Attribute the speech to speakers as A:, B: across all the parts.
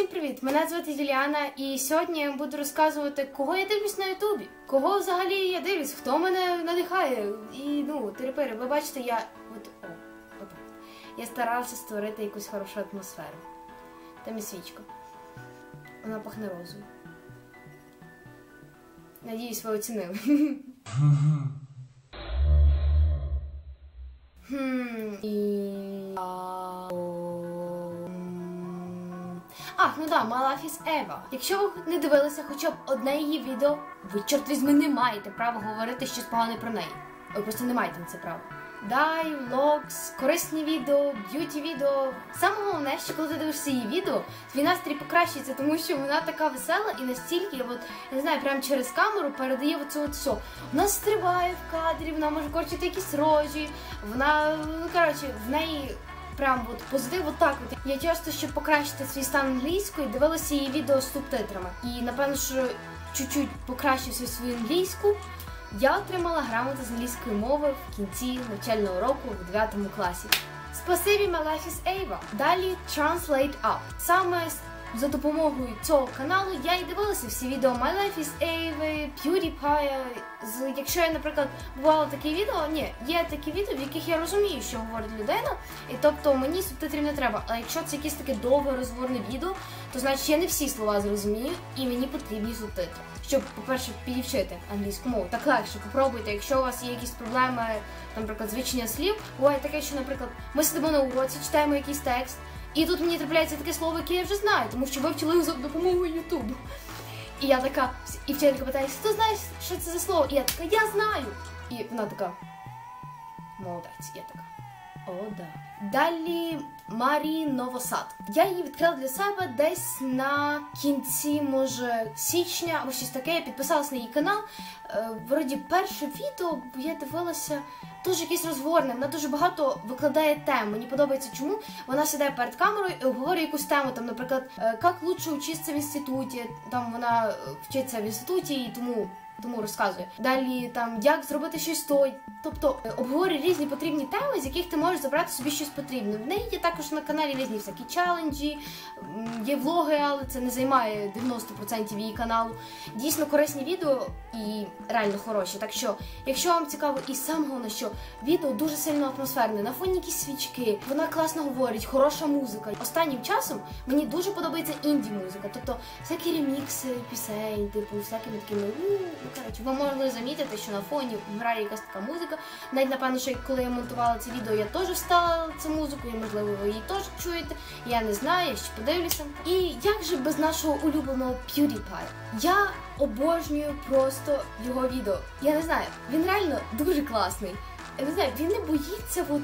A: Всім привіт! Мене звати Юліана, і сьогодні я буду розказувати, кого я дивлюсь на Ютубі, кого взагалі я дивлюсь, хто мене надихає. І ну, тепер ви бачите, я от о, отак. Я старався створити якусь хорошу атмосферу. Там і свічка. Вона пахне розою. Надіюсь, ви оцінили. Хм, і... ну да, Малафіс Ева. Якщо ви не дивилися хоча б одне її відео, ви, чорт візьми, не маєте права говорити щось погане про неї. Ви просто не маєте на це права. Дай, влогс, корисні відео, б'юті відео. Саме головне, що коли ти дивишся її відео, твій настрій покращується, тому що вона така весела і настільки, от, я не знаю, прямо через камеру передає оце от все. Вона стрибає в кадрі, вона може корчити якісь рожі, вона, ну коротше, в неї прям от позитив отак. От. Я часто, щоб покращити свій стан англійської, дивилася її відео з субтитрами. І напевно, що чуть-чуть покращився свою англійську. Я отримала грамоту з англійської мови в кінці навчального року в 9 класі. Спасибі Малефіс Ейва. Далі Translate Up. Саме за допомогою цього каналу я і дивилася всі відео My Life is Ava, PewDiePie. З, якщо я, наприклад, бувало таке відео, ні, є такі відео, в яких я розумію, що говорить людина, і тобто мені субтитрів не треба. А якщо це якесь таке довге розговорне відео, то значить я не всі слова зрозумію, і мені потрібні субтитри. Щоб, по-перше, підівчити англійську мову. Так легше, попробуйте, якщо у вас є якісь проблеми, наприклад, звичення слів, буває таке, що, наприклад, ми сидимо на уроці, читаємо якийсь текст. І тут мені трапляється таке слово, яке я вже знаю, тому що вивчила його за допомогою Ютубу. І я така, і вчителька питається, ти знаєш, що це за слово? І я така, я знаю. І вона така. Молодець, я така. О, да. Далі Марі Новосад. Я її відкрила для себе десь на кінці, може, січня або щось таке. Я підписалася на її канал. Е, вроді перше відео, я дивилася дуже якесь розговорне. Вона дуже багато викладає тем. Мені подобається, чому вона сідає перед камерою і обговорює якусь тему. Там, наприклад, е, як лучше вчитися в інституті. Там вона е, вчиться в інституті і тому. Тому розказує. Далі там як зробити щось той. Тобто обговорю різні потрібні теми, з яких ти можеш забрати собі щось потрібне. В неї є також на каналі різні всякі челенджі, є влоги, але це не займає 90% її каналу. Дійсно корисні відео і реально хороші. Так що, якщо вам цікаво, і саме головне, що відео дуже сильно атмосферне, на фоні якісь свічки, вона класно говорить, хороша музика. Останнім часом мені дуже подобається інді музика, тобто всякі ремікси пісень, типу, всякими такими. Ну, коротше, ви могли замітити, що на фоні грає якась така музика. Навіть напевно, що коли я монтувала це відео, я теж вставила цю музику, і можливо ви її теж чуєте. Я не знаю, я ще подивлюся. І як же без нашого улюбленого PewDiePie? Я обожнюю просто його відео. Я не знаю, він реально дуже класний. Я не знаю, він не боїться от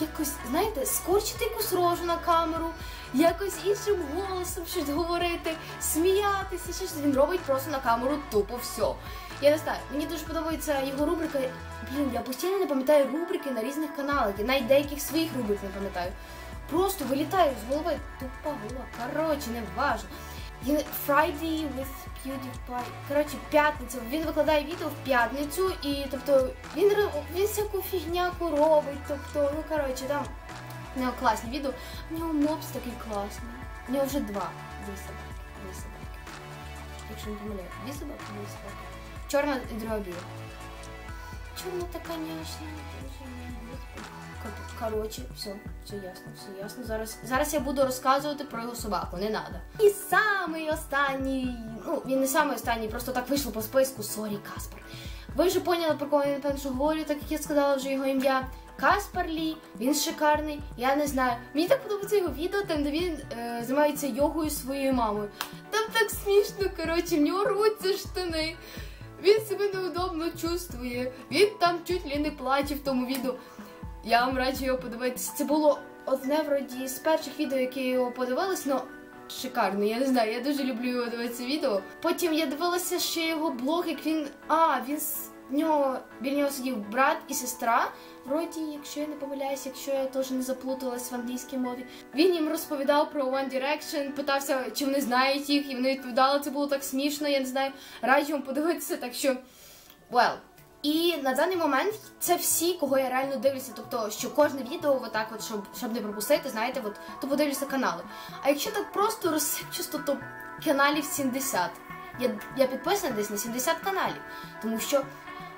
A: якось, знаєте, скорчити якусь рожу на камеру, якось іншим голосом щось говорити, сміятися, щось він робить просто на камеру тупо все. Я не знаю, мені дуже подобається його рубрика. Блін, я постійно не пам'ятаю рубрики на різних каналах, я навіть деяких своїх рубрик не пам'ятаю. Просто вилітаю з голови, тупа голова. Коротше, не важно. Він Friday with PewDiePie. Коротше, п'ятницю. Він викладає відео в п'ятницю, і тобто він ро- він всяку фігняку робить. Тобто, ну коротше, там у нього класні відео. У нього мопс такий класний. У нього вже два. Дві собаки. Дві собаки. Якщо не помиляю, дві собаки, дві собаки. Чорна і друга біла. Чорна та, конечно. Коротше, все, все ясно, все ясно. Зараз, зараз я буду розказувати про його собаку, не надо. І самий останній, ну він не самий останній, просто так вийшло по списку. Сорі, Каспар. Ви вже поняли, про кого я напевно що говорю, так як я сказала вже його ім'я. Каспар Лі, він шикарний, я не знаю. Мені так подобається його відео, там де він е, займається йогою своєю мамою. Там так смішно, коротше, в нього рвуться штани. Він себе неудобно чувствує. Він там чуть ли не плаче в тому відео. Я вам раджу його подивитися. Це було одне вроді з перших відео, які я його подивилась, ну шикарно. Я не знаю, я дуже люблю його дивитися відео. Потім я дивилася ще його блог, як він. А, він з нього біля нього сидів брат і сестра. Вроді, якщо я не помиляюсь, якщо я теж не заплуталась в англійській мові. Він їм розповідав про One Direction, питався, чи вони знають їх, і вони відповідали, це було так смішно, я не знаю. Раджу вам подивитися, так що. Well. І на даний момент це всі, кого я реально дивлюся. Тобто, що кожне відео, отак, от, щоб, щоб не пропустити, знаєте, от, то подивлюся канали. А якщо так просто розсипчасто, то каналів 70. Я, я підписана десь на 70 каналів, тому що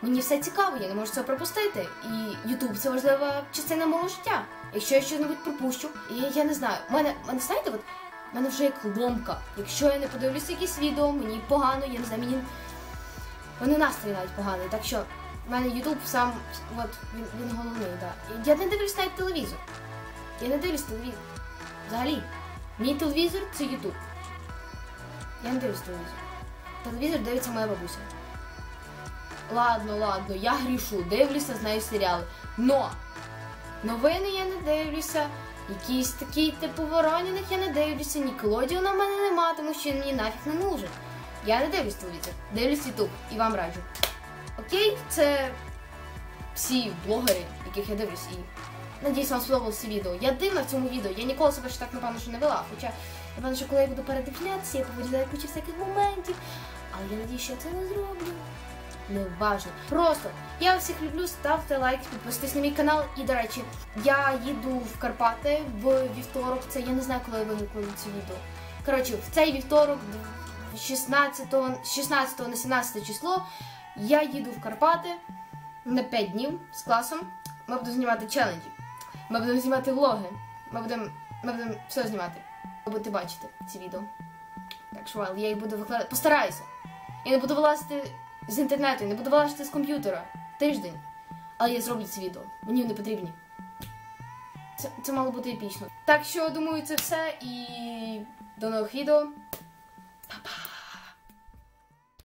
A: мені все цікаво, я не можу цього пропустити. І Ютуб це важлива частина мого життя. Якщо я щось пропущу, я, я не знаю. У мене, мене знаєте, от, в мене вже як ломка. Якщо я не подивлюся якісь відео, мені погано, я не знаю, мені. Вони настрій навіть поганий. Так що в мене Ютуб сам от, він, він головний. Да. Я не дивлюсь навіть телевізор. Я не дивлюсь телевізор. Взагалі. Мій телевізор це Ютуб. Я не дивлюсь телевізор. Телевізор дивиться моя бабуся. Ладно, ладно, я грішу, дивлюся, знаю серіали. Но новини я не дивлюся, якісь такі типу Вороніних я не дивлюся, Нікелодіона в мене нема, тому що він мені нафіг не нужен. Я не дивлюсь телевізор, дивлюсь Ютуб і вам раджу. Окей, це всі блогери, яких я дивлюсь, і надіюсь, вам сподобалося відео. Я дивна в цьому відео, я ніколи себе ще так, напевно, що не вела. Хоча, напевно, що коли я буду передивлятися, я повирізаю кучу всяких моментів. Але я надію, що я це не зроблю. Не важно. Просто я всіх люблю, ставте лайк, підписуйтесь на мій канал. І, до речі, я їду в Карпати в вівторок. Це я не знаю, коли я викладу це відео. Коротше, в цей вівторок, 16, 16 на 17 число, я їду в Карпати на 5 днів з класом. Ми будемо знімати челенджі. Ми будемо знімати влоги. Ми будемо, ми будемо все знімати. Ви будете бачити ці відео. Так що я їх буду викладати. Постараюся. Я не буду вилазити з інтернету, я не буду вилазити з комп'ютера тиждень. Але я зроблю ці відео. Мені вони потрібні. Це, це мало бути епічно. Так що, думаю, це все і до нових відео. Па-па!